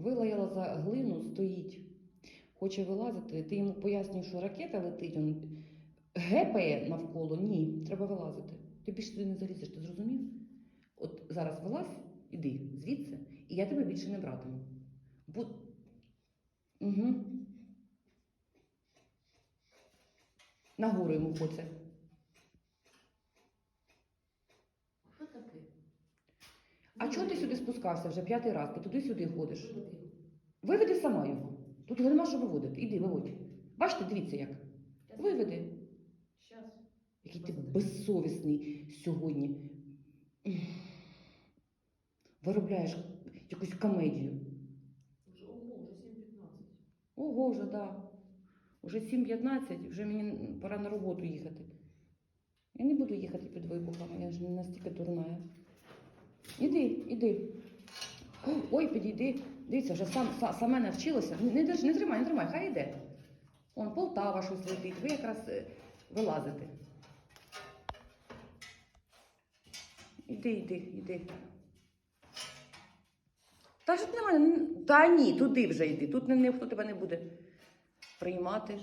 Вилаяла за глину, стоїть. Хоче вилазити. Ти йому пояснюєш, що ракета летить, він гепає навколо. Ні, треба вилазити. Ти більше туди не залізеш, ти зрозумів? От зараз вилазь, іди звідси, і я тебе більше не братиму. Бу... Угу. Нагору йому хоче. Що таке? А чого ти сюди спускався вже п'ятий раз? Ти туди-сюди ходиш. Виведи сама його. Тут його нема що виводити. Іди, виводь. Бачите, дивіться як. Виведи. Який ти безсовісний сьогодні. Виробляєш якусь комедію. Ого, вже 7.15. Ого, вже, да. Уже 7.15, вже мені пора на роботу їхати. Я не буду їхати під вибухами, я ж не настільки дурна. Іди, іди. Ой, підійди. Дивіться, вже сам, са- саме навчилося. Не, не, не тримай, не тримай, хай іде. Он Полтава щось летить, ви якраз е, вилазите. Іди, іди, іди. Та ж немає. Та ні, туди вже йди. Тут ні- ніхто тебе не буде приймати.